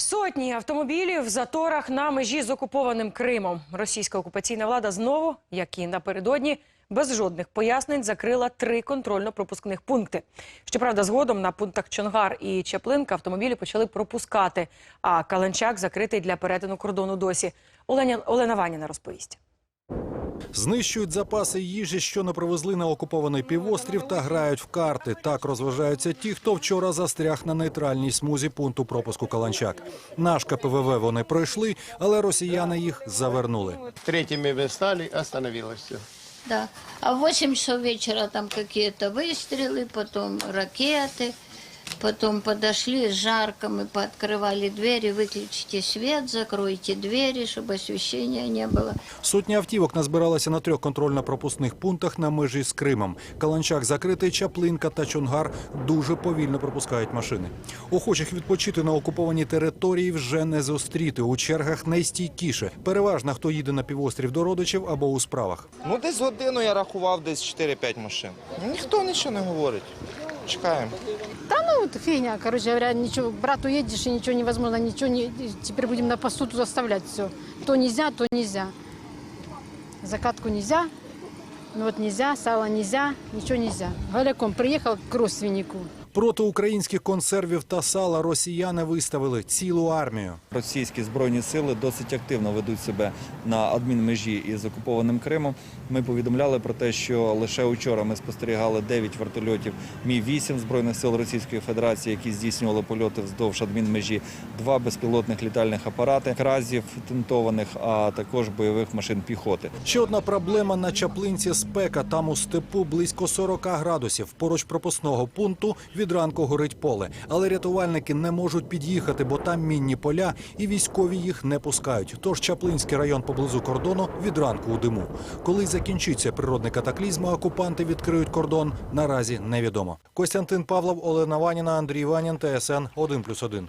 Сотні автомобілів в заторах на межі з окупованим Кримом. Російська окупаційна влада знову, як і напередодні, без жодних пояснень закрила три контрольно-пропускних пункти. Щоправда, згодом на пунктах Чонгар і Чаплинка автомобілі почали пропускати, а Каленчак закритий для перетину кордону досі. Олена, Олена Ваніна розповість. Знищують запаси їжі, що не привезли на окупований півострів, та грають в карти. Так розважаються ті, хто вчора застряг на нейтральній смузі пункту пропуску Каланчак. Наш КПВВ вони пройшли, але росіяни їх завернули. Третьими мы стали, остановилось все. Да. А в 8 часов вечера там какие-то выстрелы, потом ракеты, потом подошли, жарко, мы пооткрывали двери, выключите свет, закройте двери, чтобы освещения не было. Сотні автівок назбиралися на трьох контрольно-пропускних пунктах на межі з Кримом. Каланчак закритий, Чаплинка та Чонгар дуже повільно пропускають машини. Охочих відпочити на окупованій території вже не зустріти. У чергах найстійкіше. Переважно хто їде на півострів до родичів або у справах. Ну, десь годину я рахував, десь 4-5 машин. Ніхто нічого не говорить. Чекаємо. Да ну, это фигня, короче говоря, ничего, брат уедешь, и ничего невозможно, ничего не, теперь будем на посуду заставлять все. То нельзя, то нельзя. Закатку нельзя, ну вот нельзя, сало нельзя, ничего нельзя. Голяком приехал к родственнику. Проти українських консервів та сала росіяни виставили цілу армію. Російські збройні сили досить активно ведуть себе на адмінмежі із окупованим Кримом. Ми повідомляли про те, що лише учора ми спостерігали 9 вертольотів Мі-8 збройних сил Російської Федерації, які здійснювали польоти вздовж адмінмежі, два безпілотних літальних апарати, кразів тентованих, а також бойових машин піхоти. Ще одна проблема на Чаплинці спека. Там у степу близько 40 градусів. Поруч пропускного пункту від ранку горить поле. Але рятувальники не можуть під'їхати, бо там мінні поля і військові їх не пускають. Тож Чаплинський район поблизу кордону від ранку у диму. Коли закінчиться природний катаклізм, окупанти відкриють кордон, наразі невідомо. Костянтин Павлов, Олена Ваніна, Андрій Ванін, ТСН 1+,1.